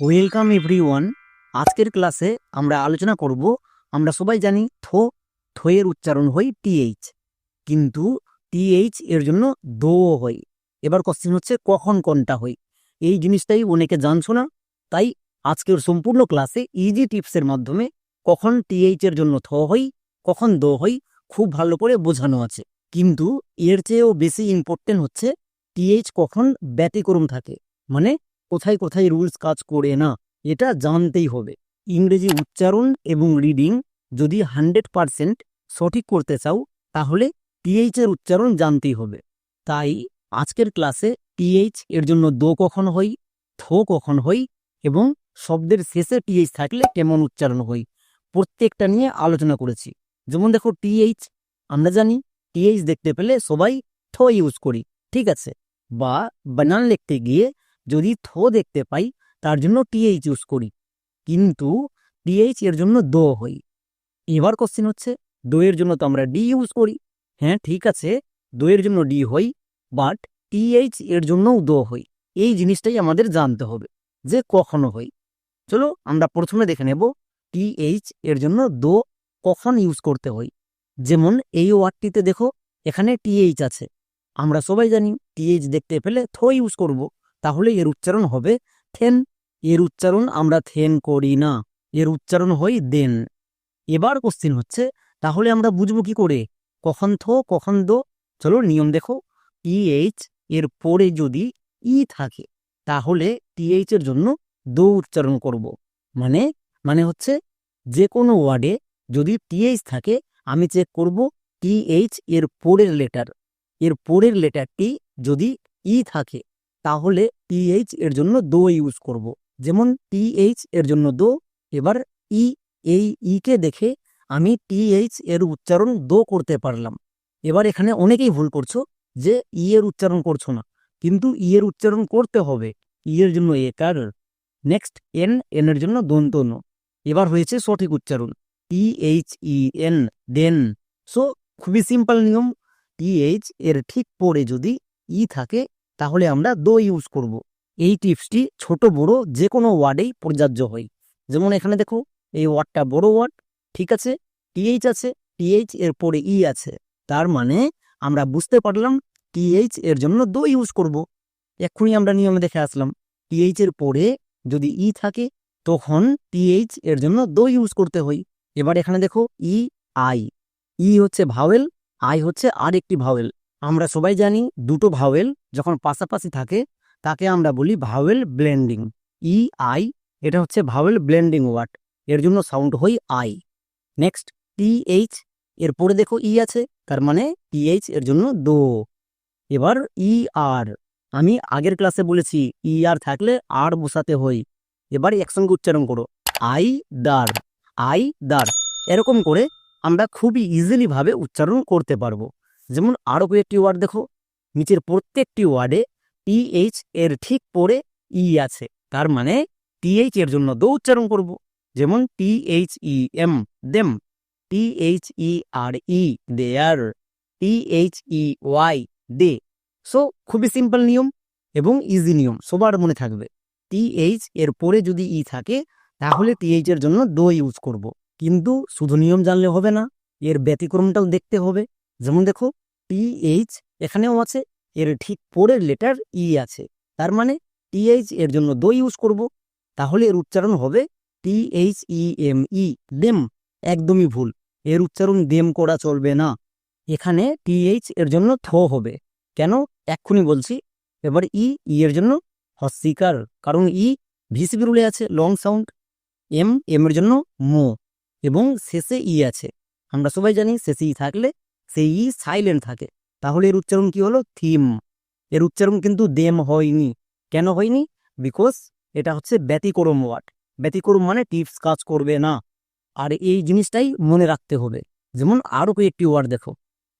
Welcome every one আজকের ক্লাসে আমরা আলোচনা করব, আমরা সবাই জানি থো, থয়ের উচ্চারণ হয় টিএইচ। কিন্তু টিএইচ এর জন্য দো হয়। এবার কোশ্চেন হচ্ছে কখন কোনটা হয়? এই জিনিসটাই অনেকে জানছো না, তাই আজকের সম্পূর্ণ ক্লাসে ইজি টিপসের মাধ্যমে কখন টিএইচ এর জন্য থ হয়, কখন দো হয়, খুব ভালো করে বোঝানো আছে। কিন্তু এর চেয়েও বেশি ইম্পর্টেন্ট হচ্ছে টিএইচ কখন ব্যতিক্রম থাকে। মানে কোথায় কোথায় রুলস কাজ করে না, এটা জানতেই হবে। ইংরেজি উচ্চারণ এবং রিডিং যদি হান্ড্রেড পারসেন্ট সঠিক করতে চাও, তাহলে টিএইচ এর উচ্চারণ জানতেই হবে। তাই আজকের ক্লাসে টিএইচ এর জন্য দো কখন হই থো কখন হই এবং শব্দের শেষে টিএইচ থাকলে কেমন উচ্চারণ হই প্রত্যেকটা নিয়ে আলোচনা করেছি। যেমন দেখো টিএইচ আমরা জানি টিএইচ দেখতে পেলে সবাই থ ইউজ করি, ঠিক আছে? বা বানান লিখতে গিয়ে যদি থো দেখতে পাই, তার জন্য টিএইচ ইউজ করি। কিন্তু টিএইচ এর জন্য দো হই। এবার কোশ্চেন হচ্ছে দোয়ের জন্য তো আমরা ডি ইউজ করি। হ্যাঁ ঠিক আছে দোয়ের জন্য ডি হই বাট টিএইচ এর জন্যও দো হই। এই জিনিসটাই আমাদের জানতে হবে, যে কখনো হই। চলো আমরা প্রথমে দেখে নেব টিএইচ এর জন্য দো কখন ইউজ করতে হই। যেমন এই ওয়ার্ডটিতে দেখো, এখানে টিএইচ আছে। আমরা সবাই জানি টিএইচ দেখতে পেলে থো ইউজ করব। তাহলে এর উচ্চারণ হবে থেন। এর উচ্চারণ আমরা থেন করি না। এর উচ্চারণ হয় দেন। এবার কোশ্চিন হচ্ছে, তাহলে আমরা বুঝব কি করে? কখন থো, কখন দো? চলো নিয়ম দেখো। টিএইচ এর পরে যদি ই থাকে, তাহলে টিএইচ এর জন্য দো উচ্চারণ করব। মানে মানে হচ্ছে যে কোনো ওয়ার্ডে যদি টিএইচ থাকে, আমি চেক করব টিএইচ এর পরের লেটার এর পরের লেটারটি যদি ই থাকে তাহলে টিএইচ এর জন্য দো ইউজ করব। যেমন টিএইচ এর জন্য দো, এবার ই এই ই কে দেখে আমি টিএইচ এর উচ্চারণ দো করতে পারলাম। এবার এখানে অনেকেই ভুল করছ যে ই এর উচ্চারণ করছ না, কিন্তু ই এর উচ্চারণ করতে হবে। ই এর জন্য এ কার? নেক্সট এন এন এর জন্য দন্ত ন। এবার হয়েছে সঠিক উচ্চারণ। T H E N then so খুবই সিম্পল নিয়ম। টিএইচ এর ঠিক পরে যদি ই থাকে তাহলে আমরা দো ইউজ করব। এই টিপসটি ছোট, বড় যে কোনো ওয়ার্ডেই প্রযোজ্য হয়। যেমন এখানে দেখো, এই ওয়ার্ডটা বড় ওয়ার্ড ঠিক আছে? টিএইচ আছে টিএইচ এর পরে ই আছে। তার মানে আমরা বুঝতে পারলাম টিএইচ এর জন্য দো ইউজ করব। এক্ষুনি আমরা নিয়মে দেখে আসলাম। টিএইচ এর পরে যদি ই থাকে, তখন টিএইচ এর জন্য দো ইউজ করতে হয়। এবার এখানে দেখো ই আই ই হচ্ছে ভাওয়েল আই হচ্ছে আরেকটি ভাওয়েল আমরা সবাই জানি দুটো ভাওয়েল যখন পাশাপাশি থাকে, তাকে আমরা বলি ভাওয়েল ব্লেন্ডিং ই আই এটা হচ্ছে ভাওয়েল ব্লেন্ডিং ওয়ার্ড, এর জন্য সাউন্ড হই আই নেক্সট টি এইচ এর পরে দেখো ই আছে, তার মানে টি এইচ এর জন্য দো। এবার ই আর আমি আগের ক্লাসে বলেছি ই আর থাকলে আর বসাতে হই এবার একসঙ্গে উচ্চারণ করো আই দার আই দার এরকম করে আমরা খুবই ইজিলিভাবে উচ্চারণ করতে পারব। যেমন আরও কয়েকটি ওয়ার্ড দেখো। নিচের প্রত্যেকটি ওয়ার্ডে টিএইচ এর ঠিক পরে ই আছে। তার মানে টিএইচ এর জন্য দো উচ্চারণ করব। যেমন T H E M them T H E R E there T H E Y they so খুবই সিম্পল নিয়ম এবং ইজি নিয়ম, সবার মনে থাকবে। টিএইচ এর পরে যদি ই থাকে, তাহলে টিএইচ এর জন্য দো ইউজ করব। কিন্তু শুধু নিয়ম জানলে হবে না, এর ব্যতিক্রমটাও দেখতে হবে। যেমন দেখো টিএইচ এখানেও আছে, এর ঠিক পরের লেটার ই আছে। তার মানে টিএইচ এর জন্য দো ইউজ করব। তাহলে এর উচ্চারণ হবে T H E M E them একদমই ভুল। এর উচ্চারণ দেম করা চলবে না। এখানে টিএইচ এর জন্য থ হবে। কেন? এক্ষুনি বলছি। এবার ই ই এর জন্য হস্তিকার। কারণ ই ভিসিবি রুলে আছে লং সাউন্ড এম এম এর জন্য মো এবং শেষে ই আছে। আমরা সবাই জানি শেষে ই থাকলে সেই ই সাইলেন্ট থাকে। তাহলে এর উচ্চারণ কি হলো? থিম। এর উচ্চারণ কিন্তু দেম হয়নি। কেন হয়নি? বিকজ এটা হচ্ছে ব্যতিক্রম ওয়ার্ড ব্যতিক্রম মানে টিপস কাজ করবে না। আর এই জিনিসটাই মনে রাখতে হবে। যেমন আরও কয়েকটি ওয়ার্ড দেখো।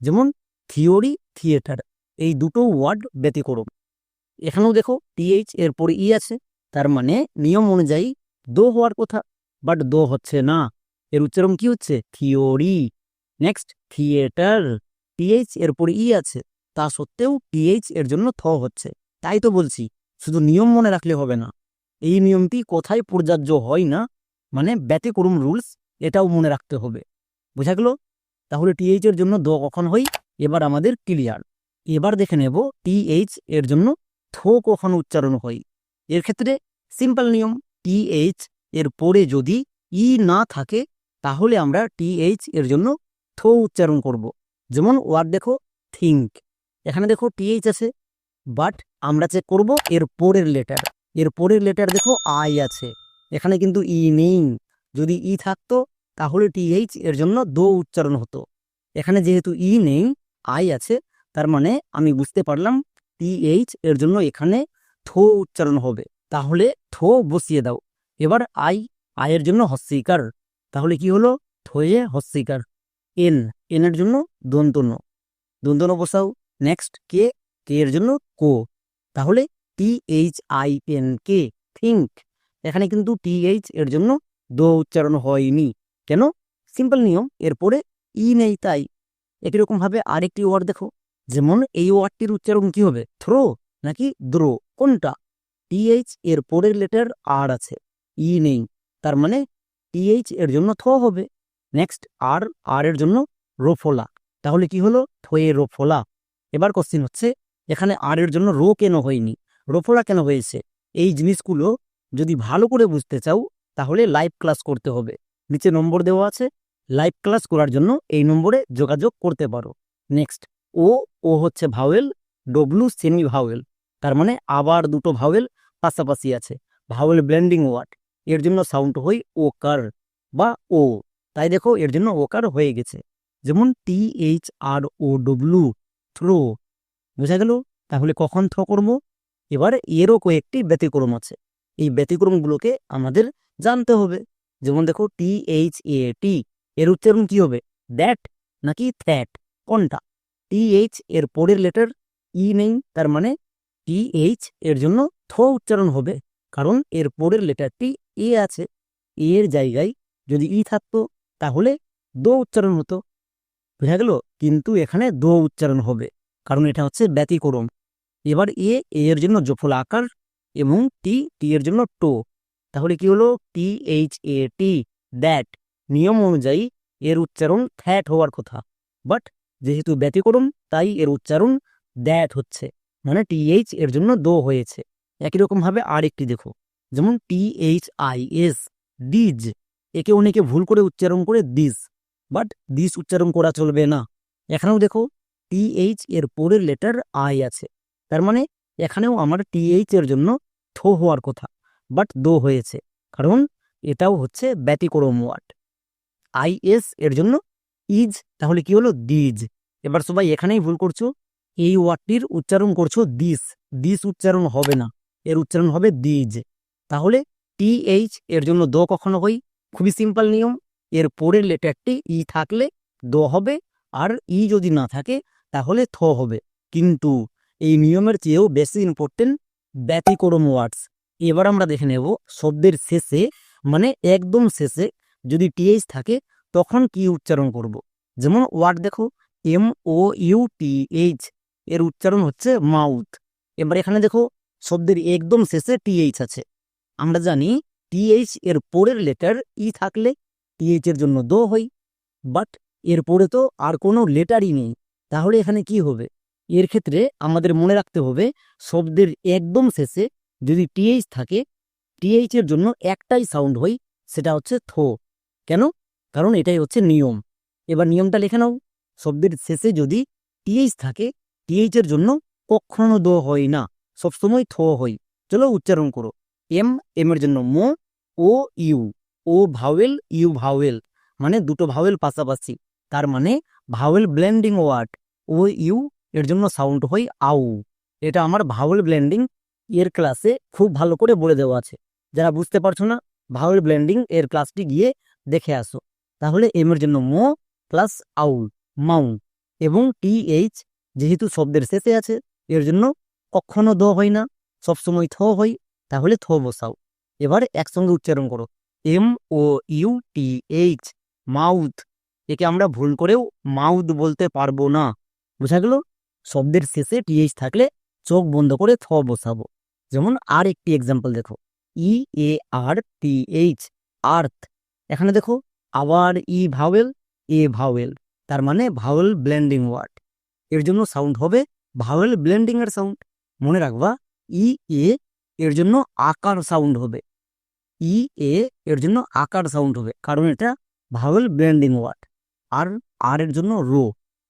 যেমন থিওরি থিয়েটার এই দুটো ওয়ার্ড ব্যতিক্রম। এখানেও দেখো টিএইচ এর পরে ই আছে। তার মানে নিয়ম অনুযায়ী দো হওয়ার কথা। বাট দো হচ্ছে না। এর উচ্চারণ কি হচ্ছে? থিওরি নেক্সট থিয়েটার টিএইচ এর পরে ই আছে। তা সত্ত্বেও টিএইচ এর জন্য থ হচ্ছে। তাই তো বলছি, শুধু নিয়ম মনে রাখলে হবে না। এই নিয়মটি কোথায় প্রযোজ্য হয় না মানে ব্যতিক্রম রুলস এটাও মনে রাখতে হবে। বোঝা গেল? তাহলে টিএইচ এর জন্য দ কখন হয়? এবার আমাদের ক্লিয়ার এবার দেখে নেব টিএইচ এর জন্য থো কখন উচ্চারণ হয়। এর ক্ষেত্রে সিম্পল নিয়ম টিএইচ এর পরে যদি ই না থাকে, তাহলে আমরা টিএইচ এর জন্য থো উচ্চারণ করব। যেমন ওয়ার্ড দেখো থিঙ্ক এখানে দেখো টিএইচ আছে বাট আমরা চেক করব এর পরের লেটার এর পরের লেটার দেখো আই আছে। এখানে কিন্তু ই নেই। যদি ই থাকতো, তাহলে টিএইচ এর জন্য দো উচ্চারণ হতো। এখানে যেহেতু ই নেই আই আছে, তার মানে আমি বুঝতে পারলাম টিএইচ এর জন্য এখানে থো উচ্চারণ হবে। তাহলে থো বসিয়ে দাও। এবার আই আয়ের জন্য হস্যিকার তাহলে কি হলো? থয়ে হস্যিকার এন। এনের জন্য দন্তন্য। দন্তন্য বসাও। নেক্সট, কে? কে এর জন্য কো। তাহলে T H I N K, think. এখানে কিন্তু টি এইচ এর জন্য দো উচ্চারণ হয়নি। কেন? সিম্পল নিয়ম। এরপরে ই নেই তাই। একই রকমভাবে আরেকটি ওয়ার্ড দেখো। যেমন এই ওয়ার্ডটির উচ্চারণ কি হবে? থ্রো নাকি দ্রো? কোনটা? টিএইচ এর পরের লেটার আর আছে। ই নেই। তার মানে টিএইচ এর জন্য থ হবে। নেক্সট আর আর এর জন্য রোফোলা তাহলে কি হলো? থয়ে রোফোলা এবার কোশ্চিন হচ্ছে, এখানে আর এর জন্য রো কেন হয়নি? রোফোলা কেন হয়েছে? এই জিনিসগুলো যদি ভালো করে বুঝতে চাও, তাহলে লাইভ ক্লাস করতে হবে। নিচে নম্বর দেওয়া আছে। লাইভ ক্লাস করার জন্য এই নম্বরে যোগাযোগ করতে পারো। নেক্সট ও ও হচ্ছে ভাওয়েল ডব্লু সেমি ভাওয়েল তার মানে আবার দুটো ভাওয়েল পাশাপাশি আছে। ভাওয়েল ব্লেন্ডিং ওয়ার্ড এর জন্য সাউন্ড হয় ও কার বা ও তাই দেখো এর জন্য ওকার হয়ে গেছে। যেমন T H R O W throw বোঝা গেল? তাহলে কখন থ্রো করব? এবার এরও কয়েকটি ব্যতিক্রম আছে। এই ব্যতিক্রমগুলোকে আমাদের জানতে হবে। যেমন দেখো টি এইচ এ টি এর উচ্চারণ কি হবে? দ্যাট নাকি থ্যাট কোনটা? টি এইচ এর পরের লেটার ই নেই, তার মানে টি এইচ এর জন্য থ উচ্চারণ হবে। কারণ এর পরের লেটারটি এ আছে। এর জায়গায় যদি ই থাকতো তাহলে দো উচ্চারণ হতো। বোঝা গেল? কিন্তু এখানে দো উচ্চারণ হবে, কারণ এটা হচ্ছে ব্যতিক্রম। এবার এ এর জন্য জফল আকার এবং টি টি এর জন্য টো। তাহলে কি হলো? T H A T that নিয়ম অনুযায়ী এর উচ্চারণ থ্যাট হওয়ার কথা। বাট যেহেতু ব্যতিক্রম, তাই এর উচ্চারণ দ্যাট হচ্ছে। মানে টি এইচ এর জন্য দো হয়েছে। একই রকমভাবে আরেকটি দেখো। যেমন T H I S this একে অনেকে ভুল করে উচ্চারণ করে দিস বাট দিস উচ্চারণ করা চলবে না। এখানেও দেখো টি এইচ এর পরের লেটার আই আছে। তার মানে এখানেও আমার টি এইচ এর জন্য থো হওয়ার কথা বাট দো হয়েছে। কারণ এটাও হচ্ছে ব্যতিক্রম ওয়ার্ড আই এস এর জন্য ইজ তাহলে কি হলো? দিজ এবার সবাই এখানেই ভুল করছ। এই ওয়ার্ডটির উচ্চারণ করছ দিস দিস উচ্চারণ হবে না। এর উচ্চারণ হবে দিজ তাহলে টি এইচ এর জন্য দ কখনো হই খুবই সিম্পল নিয়ম। এর পরের লেটারটি ই থাকলে দ হবে আর ই যদি না থাকে তাহলে থ হবে। কিন্তু এই নিয়মের চেয়েও বেশি ইম্পর্টেন্ট ব্যতিক্রম ওয়ার্ডস এবার আমরা দেখে নেব শব্দের শেষে মানে একদম শেষে যদি টিএইচ থাকে তখন কি উচ্চারণ করব। যেমন ওয়ার্ড দেখো M O U T H এর উচ্চারণ হচ্ছে মাউথ এবার এখানে দেখো শব্দের একদম শেষে টিএইচ আছে। আমরা জানি টিএইচ এর পরের লেটার ই থাকলে টিএইচ এর জন্য দো হই। বাট এর পরে তো আর কোনো লেটারই নেই। তাহলে এখানে কি হবে? এর ক্ষেত্রে আমাদের মনে রাখতে হবে, শব্দের একদম শেষে যদি টিএইচ থাকে টিএইচ এর জন্য একটাই সাউন্ড হয় সেটা হচ্ছে থো। কেন? কারণ এটাই হচ্ছে নিয়ম। এবার নিয়মটা লেখে নাও। শব্দের শেষে যদি টিএইচ থাকে টিএইচ এর জন্য কখনো দো হয় না। সবসময় থো হয় চলো উচ্চারণ করো। এম এম এর জন্য মো, O, U, O vowel, U vowel মানে দুটো ভাওয়েল পাশাপাশি। তার মানে vowel blending word, O, U এর জন্য সাউন্ড হয় আউ। এটা আমার ভাওয়েল ব্লেন্ডিং এর ক্লাসে খুব ভালো করে বলে দেওয়া আছে। যারা বুঝতে পারছ না, ভাওয়েল ব্লেন্ডিং এর ক্লাসটি গিয়ে দেখে আসো। তাহলে এম এর জন্য মো প্লাস আউল মাউ এবং টি, এইচ যেহেতু শব্দের শেষে আছে, এর জন্য কখনো দ হয় না, সবসময় থ হয় তাহলে থ বসাও এবার একসঙ্গে উচ্চারণ করো। M, O, U, T, H, mouth. একে আমরা ভুল করেও মাউথ বলতে পারব না। বোঝা গেল? শব্দের শেষে টিএইচ থাকলে চোখ বন্ধ করে থ বসাবো যেমন আর একটি এক্সাম্পল দেখো। E, A, R, T, H, earth. এখানে দেখো, আবার ই ভাওয়েল, এ ভাওয়েল। তার মানে ভাওয়েল ব্লেন্ডিং ওয়ার্ড। এর জন্য সাউন্ড হবে ভাওয়েল ব্লেন্ডিং এর সাউন্ড মনে রাখবা, ই, এ এর জন্য আকার সাউন্ড হবে। ই এ এর জন্য আকার সাউন্ড হবে। কারণ এটা ভাওয়েল ব্লেন্ডিং ওয়ার্ড আর আর এর জন্য রো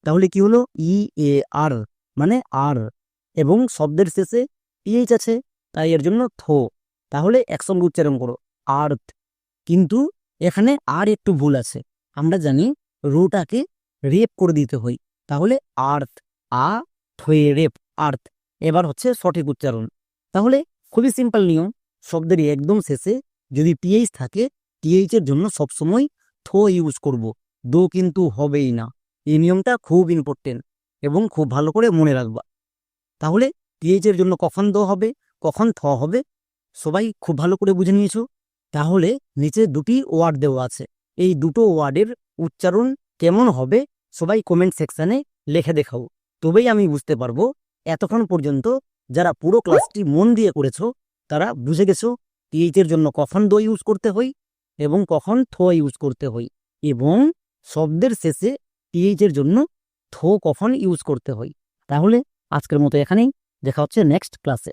তাহলে কি হলো? ই এ আর মানে আর এবং শব্দের শেষে পিএইচ আছে। তাই এর জন্য থো। তাহলে একসঙ্গে উচ্চারণ করো। আর্থ। কিন্তু এখানে আর একটু ভুল আছে। আমরা জানি রোটাকে রেপ করে দিতে হয়। তাহলে আর্থ। আ, থয়ে রেপ। আর্থ। এবার হচ্ছে সঠিক উচ্চারণ। তাহলে খুবই সিম্পল নিয়ম শব্দের একদম শেষে যদি টিএইচ থাকে টিএইচ এর জন্য সবসময় থো ইউজ করব। দো কিন্তু হবেই না। এই নিয়মটা খুব ইম্পর্টেন্ট এবং খুব ভালো করে মনে রাখবা। তাহলে টিএইচ এর জন্য কখন দো হবে, কখন থ হবে, সবাই খুব ভালো করে বুঝে নিয়েছো? তাহলে নিচে দুটি ওয়ার্ড দেওয়া আছে। এই দুটো ওয়ার্ডের উচ্চারণ কেমন হবে সবাই কমেন্ট সেকশনে লিখে দেখাও। তবেই আমি বুঝতে পারব এতক্ষণ পর্যন্ত যারা পুরো ক্লাসটি মন দিয়ে করেছ, তারা বুঝে গেছো টিএইচ এর জন্য কখন দ ইউজ করতে হই এবং কখন থ ইউজ করতে হই এবং শব্দের শেষে টিএইচ এর জন্য থো কখন ইউজ করতে হই তাহলে আজকের মতো এখানেই, দেখা হচ্ছে নেক্সট ক্লাসে